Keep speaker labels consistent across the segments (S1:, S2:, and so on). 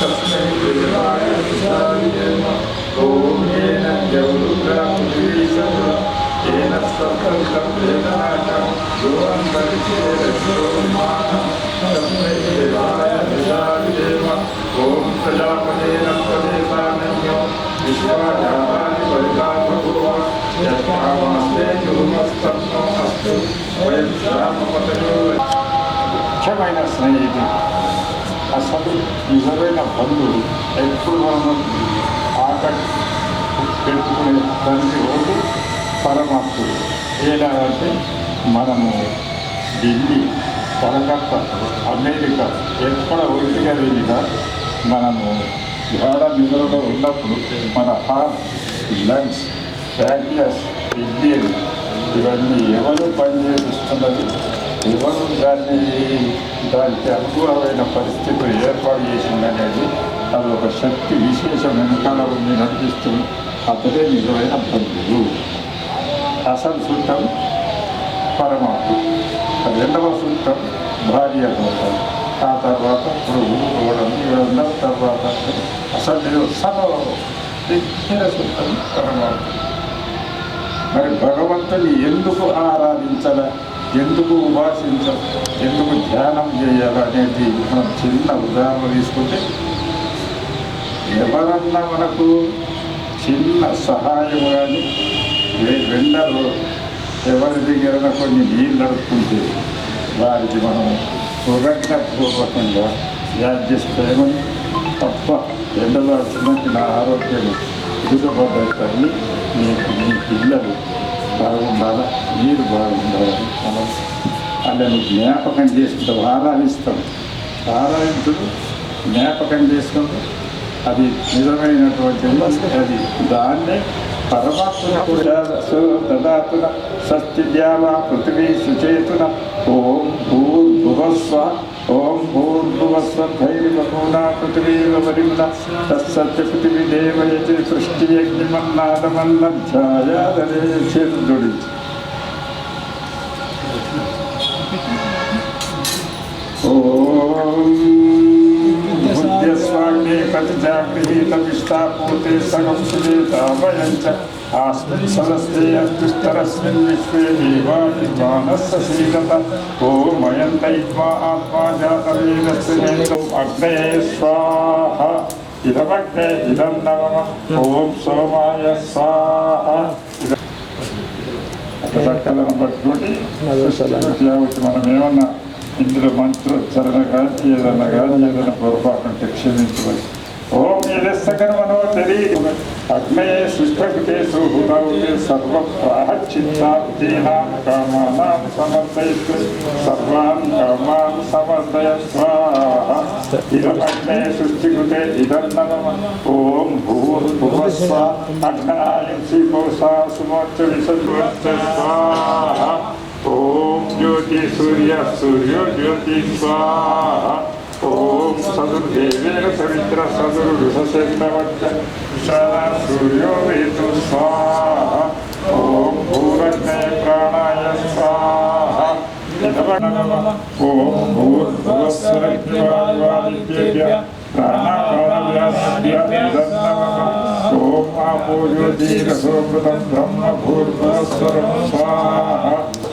S1: तस्मै देवाय विचारिदेव ॐ येन जौरुग्रं गिरीशमुलं येन स्तब्धं येन नाटं ध्रुवं परिचेदशोमानं तस्मै देवाय विचारिदेव ॐ प्रजापतेन प्रदेशानन्यो विश्वाजातानि परितापपूर्व
S2: ముఖ్యమైన స్నేహితుడు అసలు నిజమైన బంధువు ఎప్పుడు మనం ఆకట్ పెట్టుకునే తండ్రి ఒకటి పరమాత్ముడు. ఎలాగంటే మనము ఢిల్లీ కలకత్తా అమెరికా ఎక్కడ ఒంటిగా వెళ్ళినా మనము గాఢ నిద్రలో ఉన్నప్పుడు మన హార్ట్ లంగ్స్ ప్యాక్లెస్ కిడ్నీలు ఇవన్నీ ఎవరు పనిచేస్తున్నది? ఇవ్వడం దాన్ని దానికి అనుకూలమైన పరిస్థితులు ఏర్పాటు చేసిందనేది అది ఒక శక్తి విశేషం వెనకాల ఉంది నడిపిస్తూ అతడే నిజమైన బంధువు. అసలు సూత్రం పరమాత్మ. రెండవ సూత్రం భార్య దోషం ఆ తర్వాత ప్రభు గోడలు ఇవందరి తర్వాత అసలు నేను సర్వ సూత్రం పరమాత్మ. మరి భగవంతుని ఎందుకు ఆరాధించాల? ఎందుకు ఉపాసించం? ఎందుకు ధ్యానం చేయాలనేది మనం చిన్న ఉదాహరణ తీసుకుంటే ఎవరన్నా మనకు చిన్న సహాయం కానీ వెండరు ఎవరి దగ్గర కొన్ని నీళ్ళు అడుక్కుంటే వారికి మనం కృతజ్ఞపూర్వకంగా యాద్ తప్ప ఎండలో వచ్చినట్టు నా ఆరోగ్యం దిగబడ్డ తల్లి నీకు నీ పిల్లలు బాగుండాలా మీరు బాగుండాలని మనం వాళ్ళని జ్ఞాపకం చేసుకుంటాం ఆరాధిస్తాం ఆరాధించుడు జ్ఞాపకం చేసుకుంటాం అది నిజమైనటువంటి అది దాన్నే పరమాత్మ కూడా దదాతున స్వస్తిద్యావా పృథివీ సుచేతున ఓం భూర్భువస్వ ఓం భూర్భువస్వైర్వూనా పృథివీవరిమున తత్సత్య పృథివీ దేవయతి సృష్టి యజ్ఞమన్నాదమన్నధ్యాయాదరే చంద్రుడి ఓం బుద్ధ్యస్వాగ్నే ప్రతిజాగృహీతమిష్టాపూతే సగం సుజేతావయం చ ఆస్మిన్ సదస్తే అత్యుత్తరస్మిన్ విశ్వే దేవాదివానస్య శ్రీరత ఓమయం దైత్వా ఆత్మా జాతవేదస్యం అగ్నే స్వాహ. ఇదమగ్నే ఇదం నమః. ఓం సోమాయ స్వాహ అక్కడ పట్టుకుంటే మనం ఏమన్నా ఇందులో మంత్రోచ్చరణ కానీ ఏదన్నా కానీ ఏదైనా పొరపాటు క్షమించవచ్చు ఓం యజస్సకర్మణో తెలియ అగ్నయే శుష్కృతే సుహృదౌతే సర్వ ప్రాహచ్చిన్నాం కామానాం సమర్థయత్ సర్వాన్ కామాన్ సమర్థయ స్వాహ ఇదమగ్నే సృష్టికృతే ఇదం నమ ఓం భూర్భువస్వ అగ్నాయంసి కోసా సుమోచ్చ విసర్వచ్చ జ్యోతి సూర్య సూర్యో జ్యోతి స్వాహ ఓం సదుర్దేవేన సవిత్ర సదుర్విషసేంద్రవచ్చ విశాల సూర్యో వేతు స్వాహ ఓం భూరగ్నయ ప్రాణాయ స్వాహ ఓం భూర్భువస్వరగ్నివాదిత్యేభ్య ప్రాణాపానవ్యాసభ్య ఓం ఆపో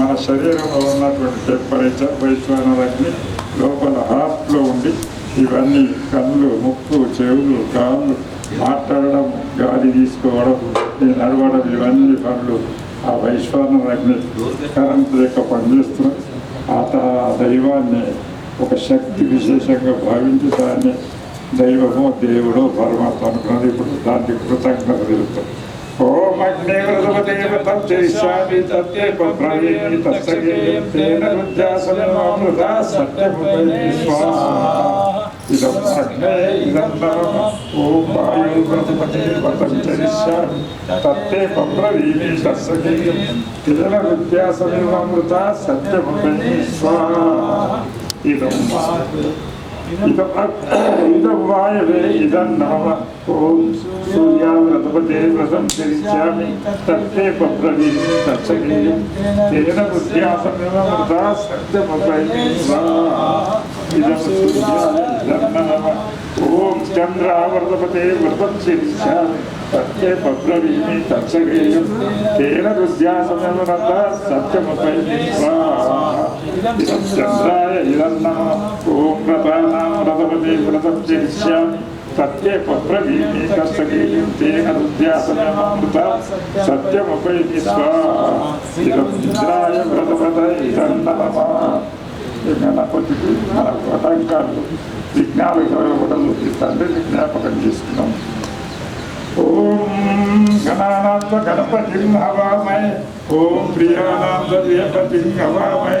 S2: మన శరీరంలో ఉన్నటువంటి టెంపరేచర్ వైశ్వానరగ్ని లోపల హార్ట్లో ఉండి ఇవన్నీ కళ్ళు ముక్కు చెవులు కాళ్ళు మాట్లాడడం గాలి తీసుకోవడం ఈ నడవడం ఇవన్నీ పనులు ఆ వైశ్వాన కరెంట్ యొక్క పనిచేస్తున్నాం ఆ త- దైవాన్ని ఒక శక్తి విశేషంగా భావించి దాన్ని దైవమో దేవుడో పరమాత్మ అనుకున్నది ఇప్పుడు దానికి కృతజ్ఞత తెలుపుతాం. ఓం అగ్నే వ్రతమదేవతం తత్తే పత్రయేమి తత్సగేయం తేన రుద్యాసనమృత సత్యముపై స్వాహా ఇదం అగ్నే ఇదం నరమ ఓం వాయు వ్రతమదేవతం తత్తే పత్రయేమి తత్సగేయం తేన రుద్యాసనమృత సత్యముపై ఇదం ఇదం ఇదం వాయవే ఇదం నమ ఓం సూర్యావ్రతపతే వ్రతం చరిష్యామి తత్తే పబ్రవీ తత్సగేయం తేన బుద్ధ్యాసమృత సత్యమపై ఇదం సూర్యాయ ఇదం నమ. ఓం చంద్రావర్తపతే వ్రతం చరిష్యామి తత్తే పబ్రవీమి తత్సగేయం తేన బుద్ధ్యాసమృత సత్యమపై ఇదం చంద్రాయ ఇదం నమ ఓం వ్రతానాం వ్రతపతే వ్రతం చరిష్యామి సత్యే పత్రవీమి కష్టగేయం గణపతికి మన ఆటంకాలు విజ్ఞాలు కలగడం తండ్రిని జ్ఞాపకం చేసుకున్నాం ఓం గణానాత్మ గణపతిం హవామై ఓం ప్రియానాథ దేవతి హవామై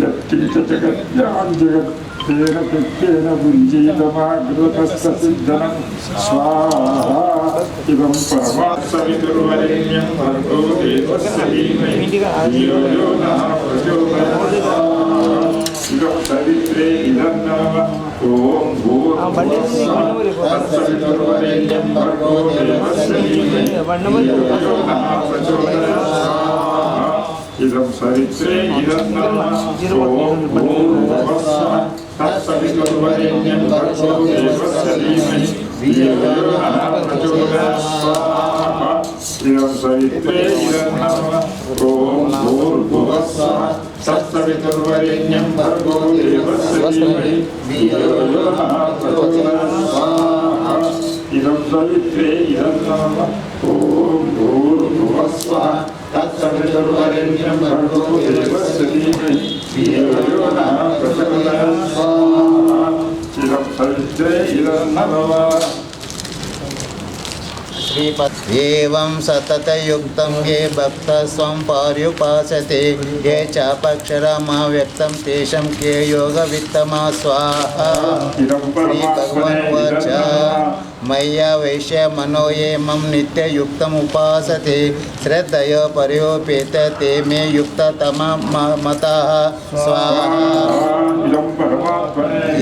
S2: యత్కించ జగత్యాం జగత్ తేన పిత్తేన భుంజీతమాగృతస్థిద్ధనం స్వాహ ఇదం పరమాత్సవితుర్వరేణ్యం భర్గో దేవస్య ధీమహి ధియో యో నః ప్రచోదయాత్ ఇదం సవిత్రే ఇదం ఓం భూర్భువస్సవితుర్వరేణ్యం భర్గో దేవస్య ధీమహి ధియో యో నః ప్రచోదయాత్ Идом царице и одного слова Господа, от солидотворением торговли в Иерусалиме, верою она противна слава. Идом царице и одного Господа, от солидотворением торговли в Иерусалиме, верою она противна слава. Идом царице и одного Господа, सवितरुदगिन्यं भर्गो भक्त
S3: स्व प्रसवः सततयुक्तं ये भक्तस्वं पार्युपासते, ये चापक्षरमाव्यक्तं तेषां के योगवित्तमा स्वाहा श्रीभगवान् मय्या वैश्य मनो ये मम नित्ययुक्तमुपासते श्रद्धय परोपेत ते मे युक्त तम
S2: मता। स्वाहाक्षर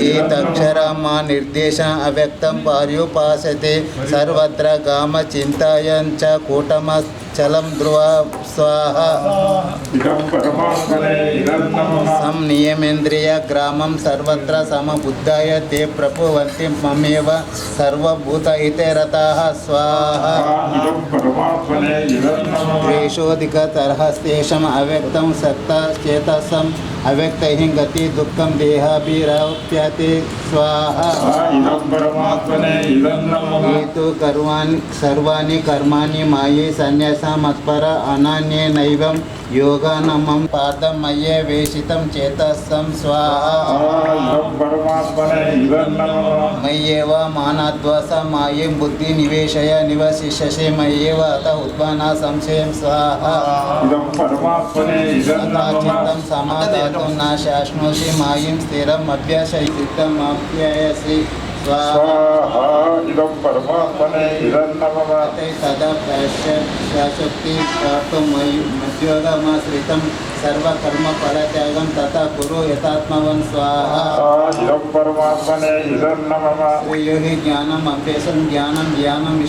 S3: एतक्षरमा निर्देश अव्यक्तं पर्युपासते। सर्वत्र कामचिन्तयञ्च
S2: कूटमस्ति చలం ధ్రువ స్వాహ
S3: సంనియమేంద్రియ గ్రామం సర్వత్ర సమబుద్ధాయ తే ప్రపువంతి మమేవ సర్వభూత ఇతే రతాః
S2: స్వాహ త్రేషోధికతరహస్తేషం అవ్యక్తం సత్త
S3: చేతసం अव्यक्तैः गति दुःखं देहाभिराप्यते स्वाहा। ये तु सर्वाणि कर्माणि माये सन्न्यासामत्पर अनान्येनैवं योगानमं पादमये वेशितं चेतस्सं स्वाहा मय्येव मानाद्वसमायं बुद्धिनिवेशय निवशिष्यसे मय्येव अत उत्पन्ना संशयं स्वाहा चित्तं समादातुं न शाश्नोषि मायिं स्थिरम्
S2: अभ्यासयितमप्ययसि ज्ञानम ज्ञानम ज्ञानम
S3: हिरण्यमते सदा शाशक्ति प्राप्तुं मध्योगमाश्रितं तथा गुरु यथात्मवन् स्वाहा।
S2: इदं परमात्मने ज्ञानम
S3: श्रेयोः ज्ञानम् अभ्यसं ज्ञानं ज्ञानं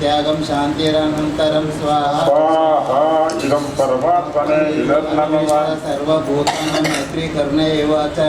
S3: త్యాగం శాంతిరనంతరం స్వాహ
S2: స్వాహా ఇదం పరమాత్మనే ఇదం నమః
S3: సర్వభూతానం మైత్రీకరణ ఏవ చ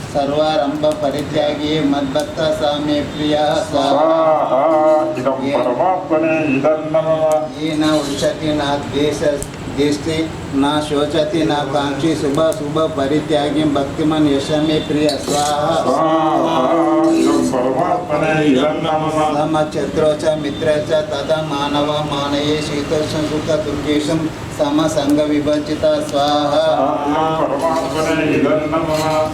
S3: सर्वारंभ परित्यागी मद्भक्त स्वामी प्रिय स्वाहा।
S2: इदं परमात्मने इदं नमः। येन
S3: उच्यते नाद्देशस् దిష్టి నా శోచతి నా కాంక్షి శుభ శుభ పరిత్యాగం భక్తిమన్ యశమే ప్రియ స్వాహ. చత్రోచ మిత్ర తద మానవ మానయే శీతోష్ణ సుఖ దుర్గేశం సమ సంగ విభజిత
S2: స్వాహ.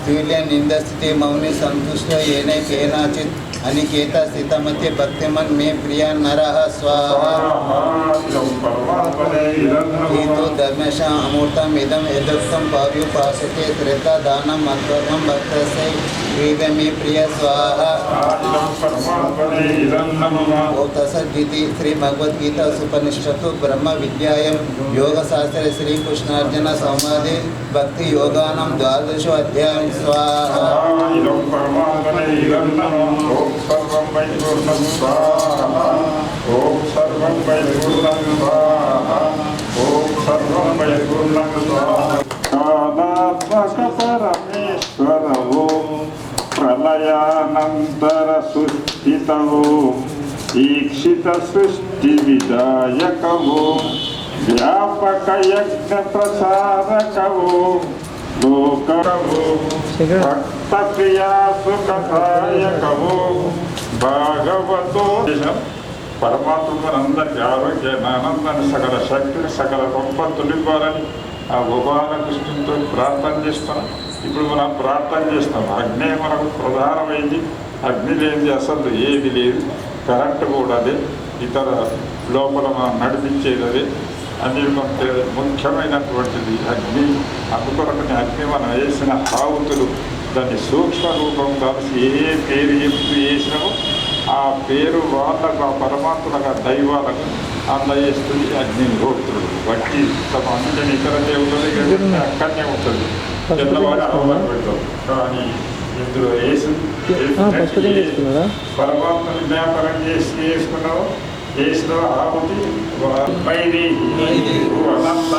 S3: తుల్య నిందస్థితి మౌని సంతుష్ట ఏనే కేనాచిత్ अनिकेता सीतामती भक्तिमन में प्रिया नर, स्वाहा। हेतु धर्मेश इदम यदुक्तम पव्युपासते त्रेता दानम अद्भुतम भक्त से वेदमी प्रिय, स्वाहा। ओतसद्विति श्री भगवद्गीता सुपनिषत्तु ब्रह्म विद्यायं योगशास्त्र श्रीकृष्णार्जुन संवादे भक्ति योगानां द्वादशो अध्याय, स्वाहा।
S2: ఇదం పరమాత్మనే ఇదం నమః ఓం సర్వం వై పూర్ణం స్వాహా ఓం సర్వం వై పూర్ణం స్వాహా ఓం సర్వం వై పూర్ణం స్వాహా కాదాత్మక పరమేశ్వర ఓం ప్రళయానంతర సుస్థిత ఓం ఈక్షిత భాగవతో పరమాత్మ ఆరోగ్యాన్ని ఆనందాన్ని సకల శక్తిని సకల సంపత్తులు ఇవ్వాలని ఆ గోపాలకృష్ణునితో ప్రార్థన చేస్తాం. ఇప్పుడు మనం ప్రార్థన చేస్తాం. అగ్నే మనకు ప్రధానమైంది. అగ్ని లేనిది అసలు ఏది లేదు. కరెంటు కూడా అదే. ఇతర లోపల మనం నడిపించేది అదే. అది ముఖ్యమైనటువంటిది అగ్ని అందుకొరకని అగ్ని మనం వేసిన ఆవుతులు దాన్ని సూక్ష్మ రూపం కలిసి ఏ పేరు చెప్పి వేసినామో ఆ పేరు వాళ్ళకు ఆ పరమాత్మలకు ఆ దైవాలకు అందజేస్తుంది అగ్ని హోత్రుడు బట్టి తమ అందుకని ఇతర దేవుళ్ళు అక్కడనే ఉంటుంది తెల్లవారు అలవాటు పెడతారు కానీ ఇందులో వేసి పరమాత్మని జ్ఞాపకం చేసి వేసుకున్నావు వేసిన ఆహుతి మైది అనంత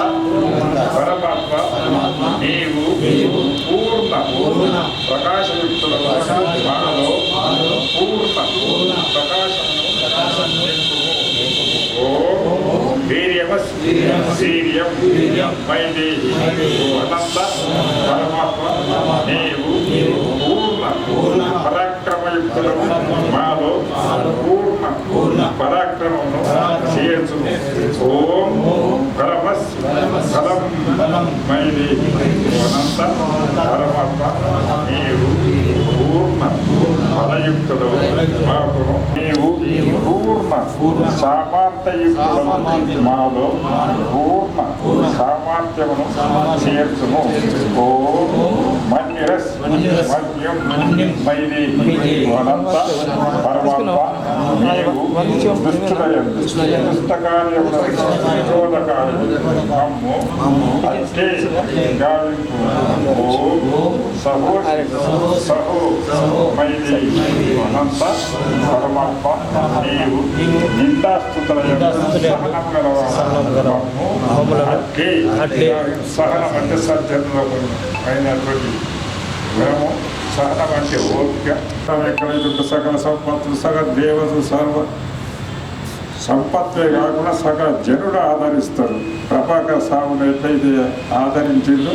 S2: పరమాత్మ నీవు పూర్ణ ప్రకాశయుక్తుల మనలో పూర్ణ ప్రకాశము వీర్యమస్ వీర్యం మైదేహి అనంత పరమాత్మ నీవు పూర్ణ పరాక్రమయుక్తులను మాలో పూర్ణ పరాక్రమమును చేర్చు ఓం పరమస్ ఫలం మైది అనంత పరమాత్మ మీరు పూర్ణ ఫలయుక్తుడు మాకు నీవు పూర్ణ సామార్థయుక్తుడు మాలో పూర్ణ సామర్థ్యమును చేర్చుము. ఓం మన్యరస్ మద్యం మైదేహి అనంత పరమాత్మ నీవు అట్టే గావింపు. ఓం సహో సహో. అనంత పరమాత్మ నీవు నిందాస్తుతులయందు సహనం గలవాడు అట్టే సహనం అంటే సత్యంలో అయినటువంటి గుణము సహనం అంటే ఓపిక ఎక్కడైతే సకల సంపత్తులు సగ దేవతలు సర్వ సంపత్తే కాకుండా సగ జనుడు ఆదరిస్తారు ప్రభాకర్ సాగును ఎట్లయితే ఆదరించిందో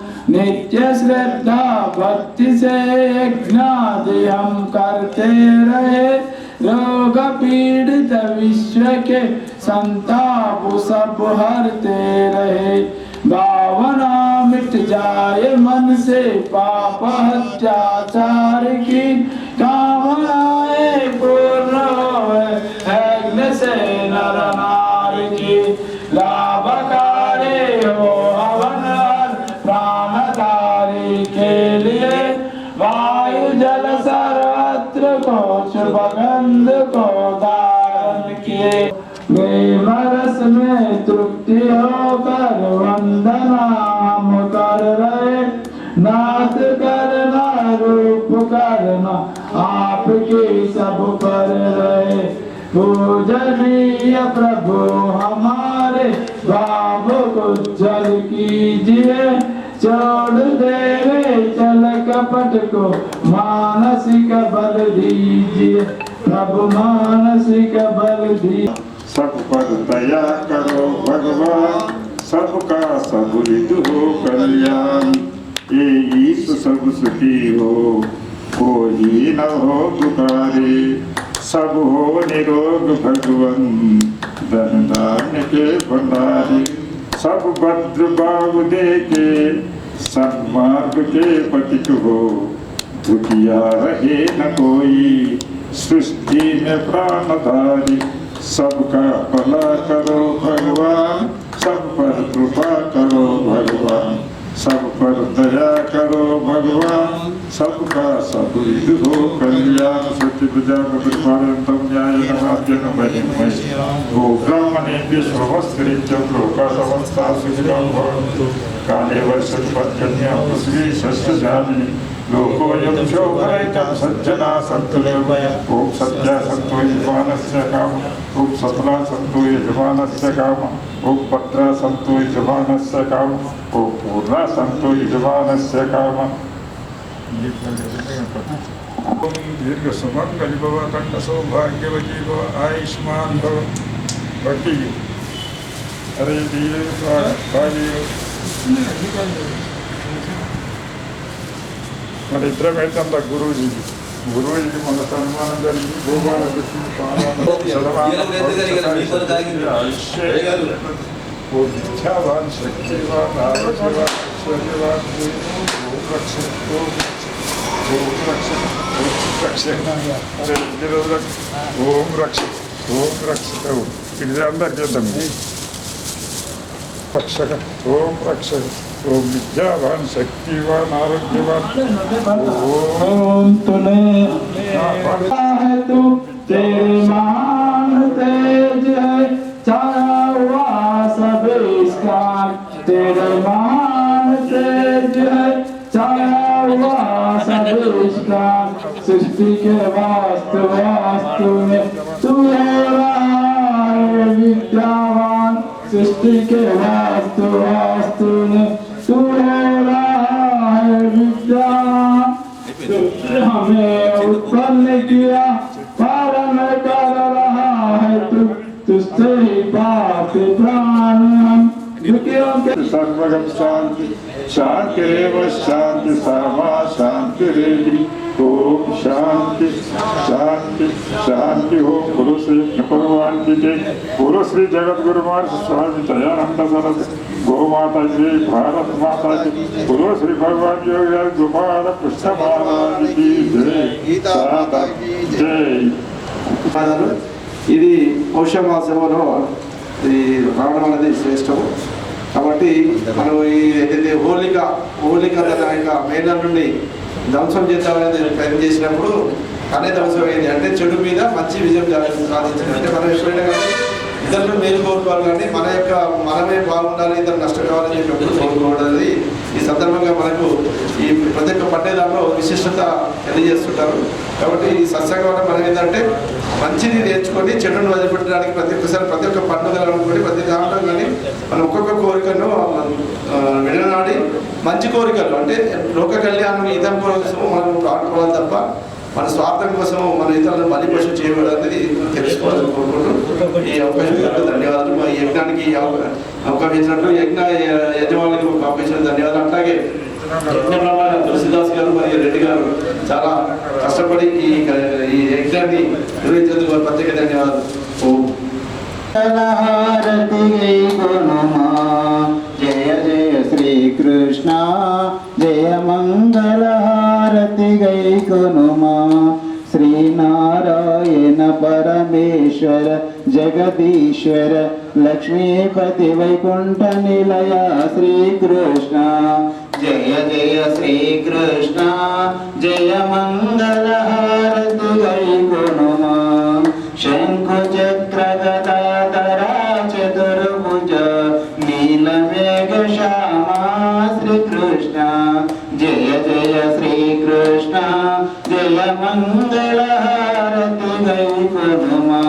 S1: नित्य श्रद्धा भक्ति से यज्ञादि हम करते रहे रोग पीड़ित विश्व के संताप सब हरते रहे। भावना मिट जाए मन से पाप हत्याचार की धारण किए बेमरस में तृप्ति होकर वंदना कर रहे। नाथ करना, रूप करना, आपके सब कर रहे। पूजनीय प्रभु, हमारे भाव को जल कीजिए। छोड़ देवे चल कपट को, मानसिक बल दीजिए। प्रभु मानसिक बल दीजिए
S2: सब पर दया करो भगवान, सबका सब रित हो कल्याण। ये ईश सब सुखी हो, कोई न हो दुखारे सब हो निरोग भगवन, धन धान्य के भंडारी। सब भद्र बाबु देखे सन्मार्ग के पथिक हो। दुखिया रहे न कोई सृष्टि में प्राणधारी सबका भला करो भगवान सब पर कृपा करो भगवान सब पर दया करो भगवान सबका सब हो कल्याण सत्य प्रजापतिम न्याय नवाद्यन महिमय गो ब्राह्मणे विश्ववस्त्रित्य लोका समस्ता सुखिनो भवन्तु काले वर्षति पर्जन्य पृथ्वी सस्यजामिनि लोकोऽयं शोभयितं सज्जना सन्तु ॐ सत्या सन्तु काम ॐ सन्तु यजमानस्य काम ॐ भद्रा सन्तु यजमानस्य काम। ॐ पूर्णा सन्तु काम दीर्घ सुमंगल भव आयुष्मान भव धीरे भागी మన ఇద్దరం వెళ్తాం దా గురువుజీకి గురువుజీకి మన సన్మానం జరిగి భూమాన ఓ విద్యావాన్ శక్తివాన్ ఆరోగ్యవాన్ ఐశ్వర్యవాన్ ఓం రక్ష ఓం ఓం రక్ష ఓం రక్ష అరే ఇన్ని రోజులకు ఓం రక్ష ఓం రక్ష ఇది అందరికి చేద్దాం రక్షక ఓం రక్షక तो विद्यावान शक्तिवान, आरोग्यवान।
S1: ओम तुम्हें तू तेरे महान तेज है। छाया हुआ सब इसका। तेरे महान तेज है। छाया हुआ सब इसका। सृष्टि के वास्तु वास्तु में तू विद्यावान। सृष्टि के वास्तु वास्तु में उत्पन्न किया पालन कर रहा है तू तुझसे ही बात प्राण हम दुखियों के
S2: सर्वगम शांति शांति रेव शांति सर्वा शांति रेवी ओम शांति शांति शांति हो गुरु श्री भगवान की जय गुरु श्री जगत गुरु महाराज स्वामी दयानंद सरस्वती गो माता जी भारत माता की गुरु श्री भगवान योगी गोपाल कृष्ण महाराज की जय
S3: गीता माता की जय।
S2: जय
S4: పాదాలు ఇది పౌష్యమాసంలో ఈ రావడం అనేది శ్రేష్టము కాబట్టి మనం ఈ ఏదైతే హోలిక హోలిక తన యొక్క మేళ నుండి ధ్వంసం చేద్దామనేది ప్రయత్నం చేసినప్పుడు అనే ధ్వంసం అయింది. అంటే చెడు మీద మంచి విజయం సాధించింది. అంటే మనం ఎప్పుడైనా కానీ ఇతరులు మేలు కోరుకోవాలి కానీ మన యొక్క మనమే బాగుండాలి ఇతరు నష్టం కావాలని చెప్పి ఎప్పుడు ఈ సందర్భంగా మనకు ఈ ప్రతి ఒక్క పండే విశిష్టత తెలియజేస్తుంటారు. కాబట్టి ఈ సత్సంగం మనం ఏంటంటే మంచిని నేర్చుకొని చెడును వదిలిపెట్టడానికి ప్రతి ఒక్కసారి ప్రతి ఒక్క పండుగలను అనుకోండి ప్రతి దాంట్లో కానీ మనం ఒక్కొక్క కోరికను విడనాడి మంచి కోరికలు. అంటే లోక కళ్యాణం ఇదం కోసం మనం ఆడుకోవాలి తప్ప మన స్వార్థం కోసం మన ఇతరులను బలిపశు చేయకూడదు అనేది తెలుసుకోవాలని కోరుకుంటూ ఈ అవకాశం ధన్యవాదాలు. ఈ యజ్ఞానికి ఈ అవకాశం ఇచ్చినట్టు యజ్ఞ యజమానికి పంపించిన ధన్యవాదాలు. అట్లాగే యజ్ఞంలో తులసిదాస్ గారు మరియు రెడ్డి గారు చాలా కష్టపడి ఈ ఈ యజ్ఞాన్ని నిర్వహించేందుకు ప్రత్యేక ధన్యవాదాలు. ఓం.
S3: శ్రీకృష్ణ జయ మంగళ గై గుణమా శ్రీనారాయణ పరమేశ్వర జగదీశ్వర లక్ష్మీపతి వైకుంఠ నిలయ శ్రీకృష్ణ. జయ జయ శ్రీకృష్ణ జయ మంగళ హారతి గై జగ జయ మంగళ గై కునుమా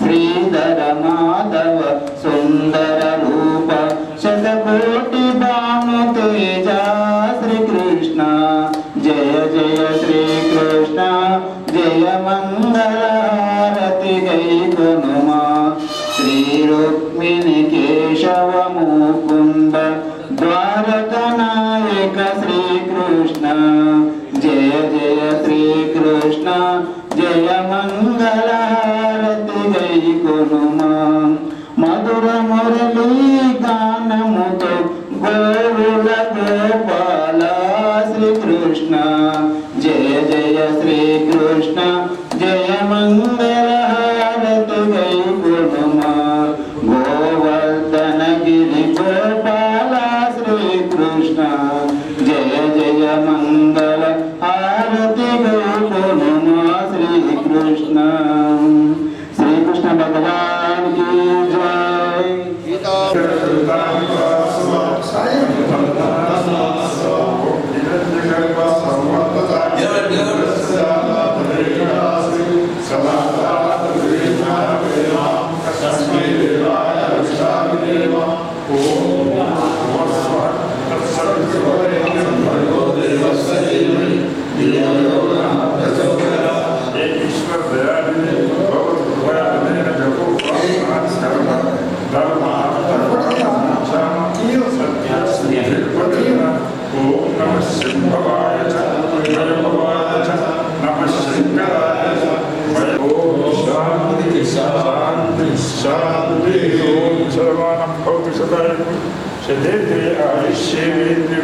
S3: శ్రీధర మాధవ సుందర రూప శతకోటి భాను శ్రీకృష్ణ. జయ జయ శ్రీకృష్ణ జయ Shri
S2: రుక్మిణికి Sedete a scemi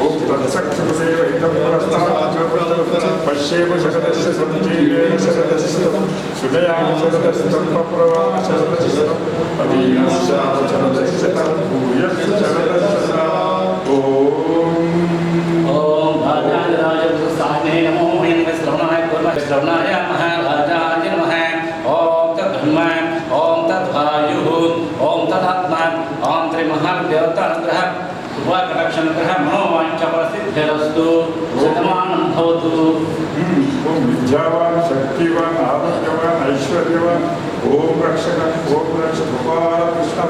S2: Upta sakta seva idam prastha jyopata Pashyeva sakadasya sanjeeva
S1: sakadasya Sudayam sakadasya paprava sakadasya Adinasya sakadasya Bhuyasya sakadasya Om Om Bhajan Rajam Sahne Namo Vinvesramaya Kurma Visramaya Mahara शुभाकटाक्षनुग्रह मनोवाञ्छप्रसिद्धिरस्तु शतमानं भवतु।
S2: ओम विद्यावान शक्तिवान आरोग्यवान ऐश्वर्यवान। ओम रक्षक ओम रक्षक। कृष्ण